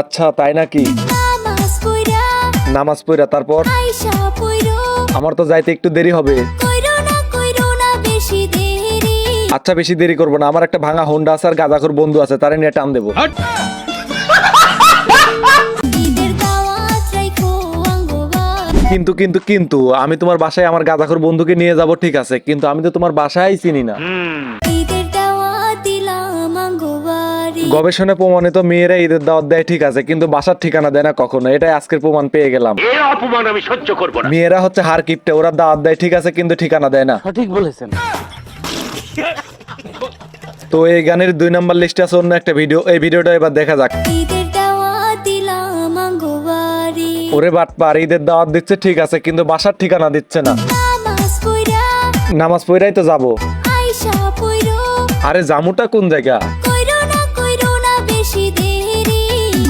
আচ্ছা তাই নাকি? নামাজ পড়া। তারপর? আমার তো যাইতে একটু দেরি হবে। আচ্ছা বেশি দেরি করব না। আমার একটা ভাঙা হোন্ডা আছে আর গাঁজাখোর বন্ধু আছে তারে নিয়ে টান দেবো। কিন্তু কিন্তু কিন্তু আমি তোমার বাসায় আমার গাঁজাখোর বন্ধুকে নিয়ে যাব ঠিক আছে। কিন্তু আমি তো তোমার বাসায় চিনি না। গবেষণা প্রমাণিত মেয়েরা ঈদের দাওয়াত দেয় ঠিক আছে কিন্তু বাসার ঠিকানা দেয় না কখনো। এটাই আজকের প্রমাণ পেয়ে গেলাম। এর অপমান আমি সহ্য করব না। মেয়েরা হচ্ছে হার কিপটে ওরা দাওয়াত দেয় ঠিক আছে কিন্তু ঠিকানা দেয় না। সঠিক বলেছেন। তো এই গানের দুই নাম্বার লিস্টে আছে অন্য একটা ভিডিও এই ভিডিওটা এবার দেখা যাক। ঈদের দাওয়াত ওরে বাট পার ঈদের দাওয়াত দিচ্ছে ঠিক আছে কিন্তু বাসার ঠিকানা দিচ্ছে না। নামাজ পড়া পড়াই তো যাব। আরে জামুটা কোন জায়গা?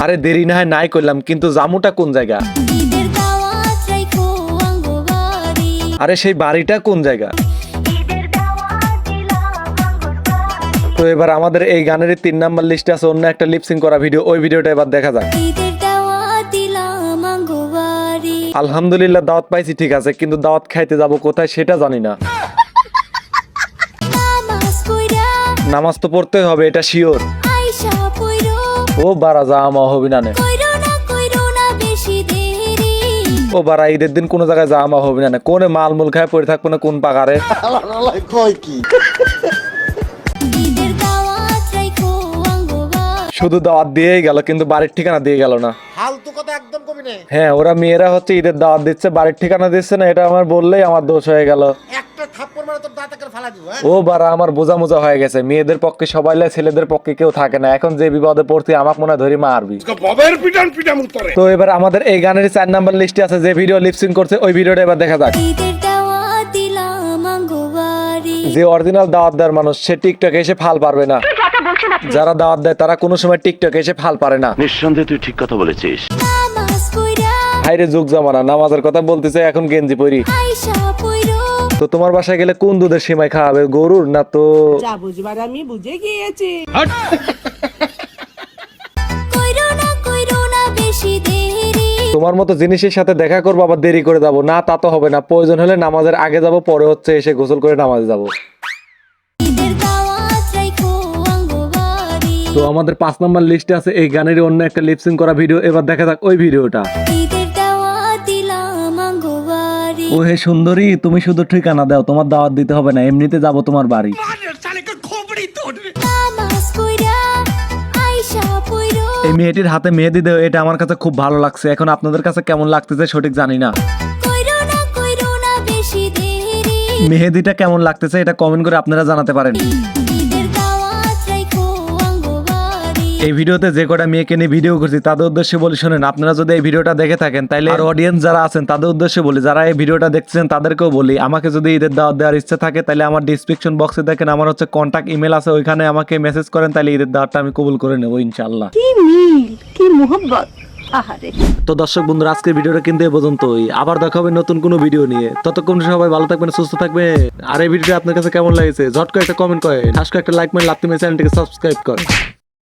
আরে দেরি না হয় নাই করলাম কিন্তু জামুটা কোন জায়গা? আরে সেই বাড়িটা কোন জায়গা? তো এবার আমাদের এই গানের তিন নাম্বার লিস্টে আছে অন্য একটা লিপসিং করা ভিডিও ওই ভিডিওটা এবার দেখা যাক। আলহামদুলিল্লাহ দাওয়াত পাইছি ঠিক আছে কিন্তু দাওয়াত খাইতে যাব কোথায় সেটা জানি না। নামাজ তো পড়তে হবে এটা শিওর ও বারা যা আমা হবি না ও বারা ঈদের দিন কোনো জায়গায় যা আমা হবি না কোনে মাল মুল খায় পড়ে থাকব না কোন পাকারে শুধু দাওয়াত দিয়েই গেল কিন্তু বাড়ির ঠিকানা দিয়ে গেল না। ফালতু কথা একদম কবি নে। হ্যাঁ ওরা মেয়েরা হচ্ছে ঈদের দাওয়াত দিচ্ছে বাড়ির ঠিকানা দিচ্ছে না এটা আমার বললেই আমার দোষ হয়ে গেল। ও বারা আমার বোঝা মোজা হয়ে গেছে। মেয়েদের পক্ষে সবাই লাই, ছেলেদের পক্ষে কেউ থাকে না। এখন যে বিপদে পড়তে আমাকে মনে হয় ধরি মারবি তো এবার আমাদের এই গানের চার নাম্বার লিস্টে আছে যে ভিডিও লিপসিং করছে ওই ভিডিওটা এবার দেখা যাক। যে অরিজিনাল দাওয়াত দেওয়ার মানুষ সে টিকটকে এসে ফাল পারবে না। যারা দাওয়াত দেয় তারা কোনো সময় টিকটকে এসে ফাল পারে না। নিঃসন্দেহে তুই ঠিক কথা বলেছিস। হাইরে যুগ জামানা নামাজের কথা বলতেছে এখন গেঞ্জি পরি। তো তোমার বাসায় গেলে কোন দুধের সেমাই খাওয়াবে গরুর না তো? যা বুঝবার আমি বুঝে গিয়েছি। তোমার মতো জিনিসের সাথে দেখা করব আবার দেরি করে যাব। না তা তো হবে না। প্রয়োজন হলে নামাজের আগে যাব পরে হচ্ছে এসে গোসল করে নামাজে যাব। তো আমাদের পাঁচ নাম্বার লিস্টে আছে এই গানের অন্য একটা লিপসিং করা ভিডিও এবার দেখা যাক ওই ভিডিওটা ও হে সুন্দরী তুমি শুধু ঠিকানা দাও তোমার দাওয়াত দিতে হবে না এমনিতে যাব তোমার বাড়ি। এই মেয়েটির হাতে মেহেদি দেও এটা আমার কাছে খুব ভালো লাগছে। এখন আপনাদের কাছে কেমন লাগতেছে সঠিক জানি না। মেহেদিটা কেমন লাগতেছে এটা কমেন্ট করে আপনারা জানাতে পারেন। এই ভিডিওতে যে কটা মেয়েকে নিয়ে ভিডিও করছি তাদের উদ্দেশ্যে বলি শোনেন আপনারা যদি এই ভিডিওটা দেখে থাকেন তাহলে আর অডিয়েন্স যারা আছেন তাদের উদ্দেশ্যে বলি যারা এই ভিডিওটা দেখছেন তাদেরকেও বলি আমাকে যদি ঈদের দাওয়াত দেওয়ার ইচ্ছা থাকে তাহলে আমার ডিসক্রিপশন বক্সে দেখেন আমার হচ্ছে কন্ট্যাক্ট ইমেল আছে ওইখানে আমাকে মেসেজ করেন তাহলে ঈদের দাওয়াতটা আমি কবুল করে নেব ইনশাল্লাহ কি মিল কি মোহব্বত। তো দর্শক বন্ধুরা আজকের ভিডিওটা কিন্তু এ পর্যন্তই। আবার দেখা হবে নতুন কোনো ভিডিও নিয়ে। ততক্ষণ সবাই ভালো থাকবেন সুস্থ থাকবেন। আর এই ভিডিওটা আপনার কাছে কেমন লাগছে? ঝট করে একটা কমেন্ট করেন। ঠাস করে একটা লাইক মানে লাপ্তি মেয়ে চ্যানেলটিকে সাবস্ক্রাইব করেন।